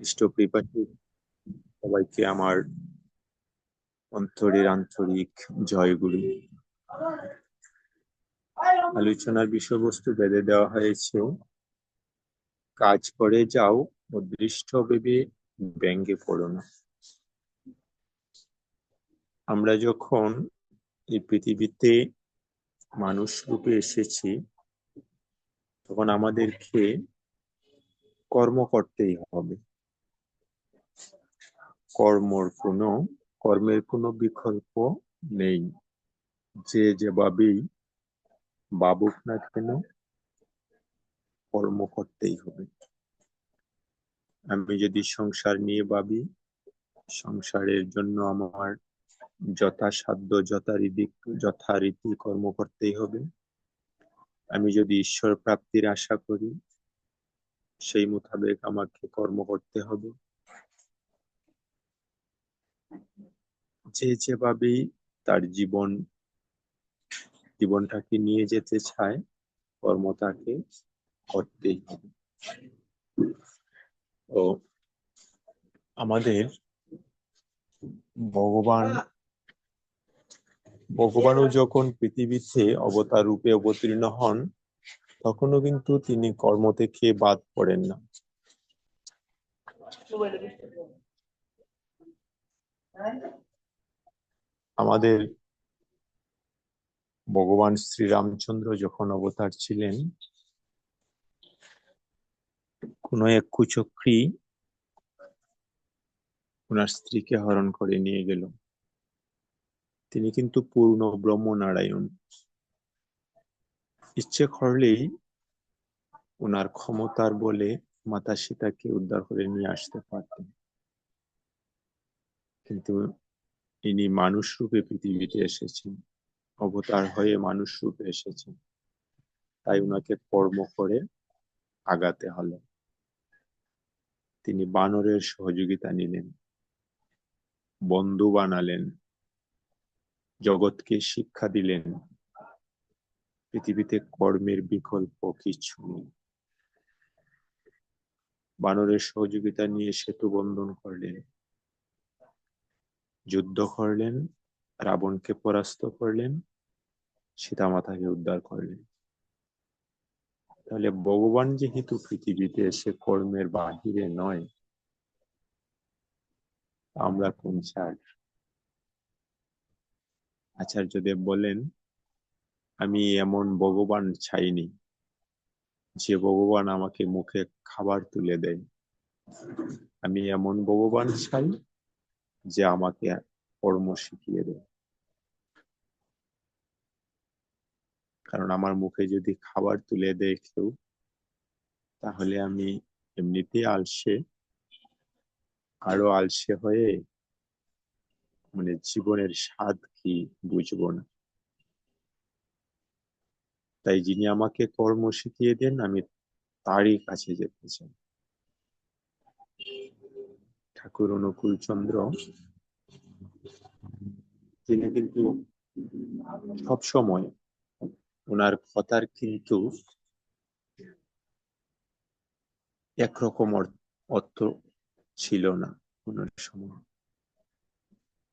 ইষ্টপ্রিপাঠী সবাইকে আমার অন্তরের আন্তরিক জয়গুরু আলোচনার বিষয়বস্তু বেঁধে দেওয়া হয়েছে। কাজ করে যাও, অদৃষ্ট ভেবে ব্যঙ্গে পড়ো না। আমরা যখন এই পৃথিবীতে মানুষ রূপে এসেছি, তখন আমাদেরকে কর্ম করতেই হবে। কর্মর কোনো কর্মের কোনো বিকল্প নেই। যে যেভাবেই বাবুক না কেন কর্ম করতেই হবে। আমি যদি সংসার নিয়ে ভাবি, সংসারের জন্য আমার যথাসাধ্য, যথারীতি যথারীতি কর্ম করতেই হবে। আমি যদি ঈশ্বর প্রাপ্তির আশা করি, সেই মোতাবেক আমাকে কর্ম করতে হবে। যে যেভাবেই তার জীবন, জীবনটাকে নিয়ে যেতে চায়, কর্ম তাকে করতেই হবে। ও আমাদের ভগবান, ভগবানও যখন পৃথিবীতে অবতার রূপে অবতীর্ণ হন, তখনও কিন্তু তিনি কর্ম থেকে বাদ পড়েন না। আমাদের ভগবান শ্রীরামচন্দ্র যখন অবতার ছিলেন, কোন এক কুচক্রী ওনার স্ত্রীকে হরণ করে নিয়ে গেল। তিনি কিন্তু পূর্ণ ব্রহ্ম নারায়ণ ইচ্ছে করলেই ওনার ক্ষমতার বলে মাতা সীতাকে উদ্ধার করে নিয়ে আসতে পারতেন। কিন্তু ইনি মানুষ রূপে পৃথিবীতে এসেছেন, অবতার হয়ে মানুষ রূপে এসেছেন। তাই ওনাকে কর্ম করে আগাতে হলো। তিনি বানরের সহযোগিতা নিলেন, বন্ধু বানালেন, জগৎকে শিক্ষা দিলেন। পৃথিবীতে কর্মের বিকল্প কিছু নেই। বানরের সহযোগিতা নিয়ে সেতু বন্ধন করলেন। যুদ্ধ করলেন, রাবণকে পরাস্ত করলেন, সীতামাতাকে উদ্ধার করলেন। তাহলে ভগবান যেহেতু পৃথিবীতে এসে কর্মের বাহিরে নয়, আমরা কোন চার আচার্যদেব বলেন, আমি এমন ভগবান চাইনি, যে ভগবান আমাকে মুখে খাবার তুলে দেয়। আমি এমন ভগবান চাই যে আমাকে কর্ম শিখিয়ে দেয়। কারণ আমার মুখে যদি খাবার তুলে দেয় কেউ, তাহলে আমি এমনিতে আলসে, আরও আলসে হয়ে মানে জীবনের স্বাদ কি বুঝব না। তাই যিনি আমাকে কর্ম শিখিয়ে দেন, আমি তারই কাছে যেতে চাই। ঠাকুর অনুকূল চন্দ্র তিনি কিন্তু সব সময় ওনার কথার কিন্তু একরকম অর্থ ছিল না কোন সময়।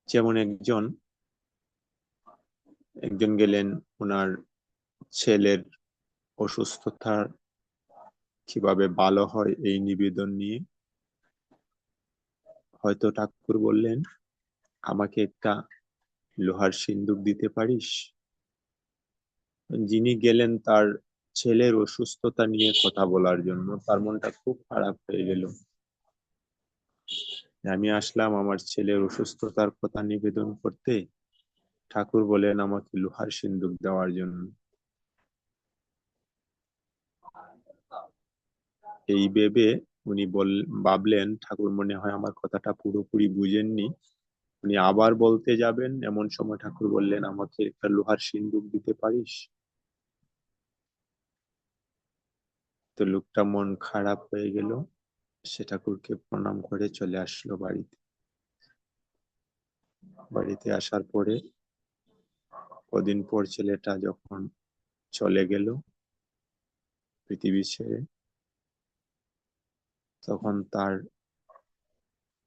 যেমন একজন একজন গেলেন ওনার ছেলের অসুস্থতার কীভাবে ভালো হয় এই নিবেদন নিয়ে। হয়তো ঠাকুর বললেন, আমাকে একটা লোহার সিন্দুক দিতে পারিস? যিনি গেলেন তার ছেলের অসুস্থতা নিয়ে কথা বলার জন্য, তার মনটা খুব খারাপ হয়ে গেল। আমি আসলাম আমার ছেলের অসুস্থতার কথা নিবেদন করতে। ঠাকুর বলেন আমাকে লোহার সিন্দুক দেওয়ার জন্য। এই ভেবে উনি বল, ভাবলেন, ঠাকুর মনে হয় আমার কথাটা পুরোপুরি বুঝেননি। উনি আবার বলতে যাবেন, এমন সময় ঠাকুর বললেন, আমাকে একটা লোহার সিন্দুক দিতে পারিস? তো লোকটা মন খারাপ হয়ে গেল। সে ঠাকুরকে প্রণাম করে চলে আসলো বাড়িতে। বাড়িতে আসার পরে কদিন পর ছেলেটা যখন চলে গেল পৃথিবী ছেড়ে তখন তার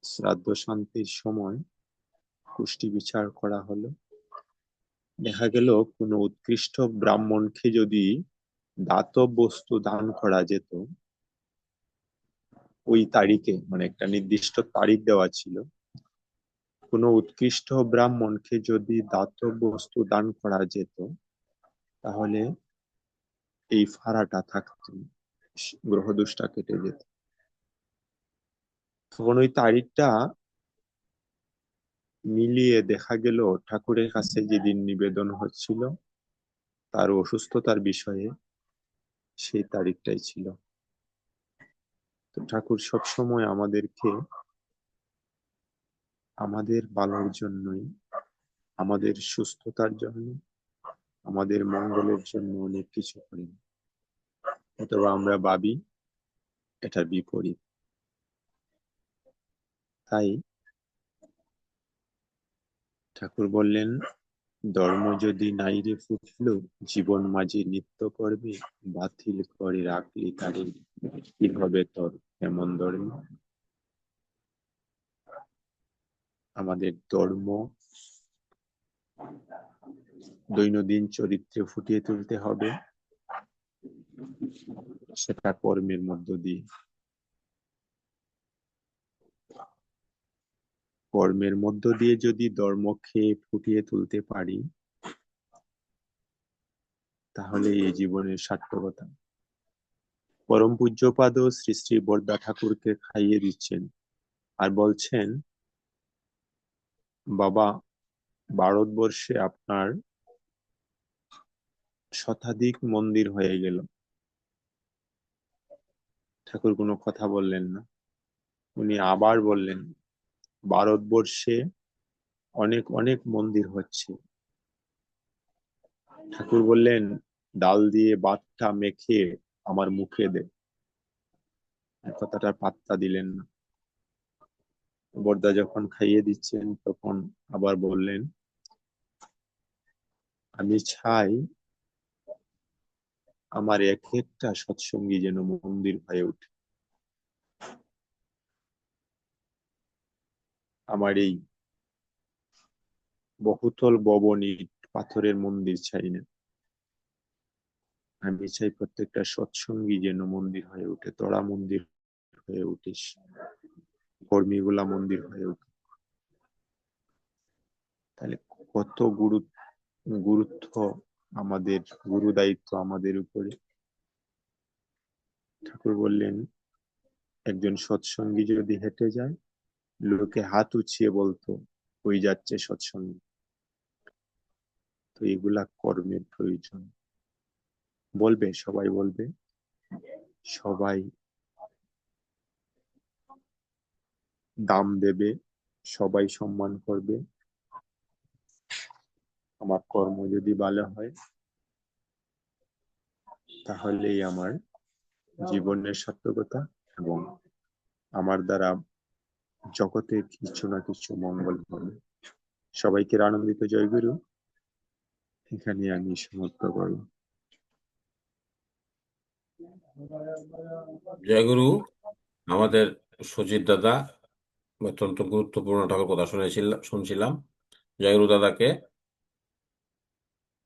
শ্রাদ্ধ শান্তির সময় কুষ্টি বিচার করা হলো। দেখা গেল, কোনো উৎকৃষ্ট ব্রাহ্মণকে যদি দাতব বস্তু দান করা যেত, ওই তারিখে মানে একটা নির্দিষ্ট তারিখ দেওয়া ছিল, কোনো উৎকৃষ্ট ব্রাহ্মণকে যদি দাতব বস্তু দান করা যেত, তাহলে এই ফাড়াটা থাকতো, গ্রহদোষটা কেটে যেত। তখন ওই তারিখটা মিলিয়ে দেখা গেল ঠাকুরের কাছে যেদিন নিবেদন হচ্ছিল, তার অসুস্থতার বিষয়ে সেই তারিখটাই ছিল। তো ঠাকুর সবসময় আমাদেরকে আমাদের ভালোর জন্যই, আমাদের সুস্থতার জন্য, আমাদের মঙ্গলের জন্য অনেক কিছু করেন। অথবা আমরা ভাবি এটার বিপরীত। তাই ঠাকুর বললেন, ধর্ম যদি নাইরে ফুটল, জীবন মাঝে নিত্য করবে বাতিল করে রাখলি তারে কি হবে তোর এমন ধর্ম? আমাদের ধর্ম দৈনন্দিন চরিত্রে ফুটিয়ে তুলতে হবে। সেটা কর্মের মধ্য দিয়ে। কর্মের মধ্য দিয়ে যদি ধর্মকে ফুটিয়ে তুলতে পারি, তাহলে এই জীবনের সার্থকতা। পরম পূজ্যপাদ শ্রী শ্রী বরদা ঠাকুরকে খাইয়ে দিচ্ছেন আর বলছেন, বাবা, ভারতবর্ষে আপনার শতাধিক মন্দির হয়ে গেল। ঠাকুর কোনো কথা বললেন না। উনি আবার বললেন ভারতবর্ষে অনেক অনেক মন্দির হচ্ছে। ঠাকুর বললেন, ডাল দিয়ে বাতটা মেখে আমার মুখে দে। কথাটা পাত্তা দিলেন না। বর্দা যখন খাইয়ে দিচ্ছেন, তখন আবার বললেন, আমি চাই আমার এক একটা সৎসঙ্গী যেন মন্দির হয়ে ওঠে। আমার এই বহুতল ববনী পাথরের মন্দির চাই না আমি চাই প্রত্যেকটা সৎসঙ্গী যেন মন্দির হয়ে ওঠে তড়া মন্দির হয়ে উঠিস কর্মীগুলা মন্দির হয়ে উঠে। তাহলে কত গুরু, গুরুত্ব আমাদের গুরু দায়িত্ব আমাদের উপরে? ঠাকুর বললেন, একজন সৎসঙ্গী যদি হেঁটে যায় লোকে হাত উঠিয়ে বলতো ওই যাচ্ছে সৎসঙ্গী তো এগুলা কর্মের প্রয়োজন। বলবে? সবাই বলবে? সবাই দাম দেবে, সবাই সম্মান করবে। আমার কর্ম যদি ভালো হয়, তাহলেই আমার জীবনের সার্থকতা এবং আমার দ্বারা জগতে কিছু না কিছু মঙ্গল হবে। সবাইকে আনন্দিত জয়গুরু এখানে আমি সমাপ্ত জয় জয়গুরু আমাদের সুজিত দাদা অত্যন্ত গুরুত্বপূর্ণ ঠাকুর কথা শুনেছিলাম। শুনছিলাম জয়গুরু দাদাকে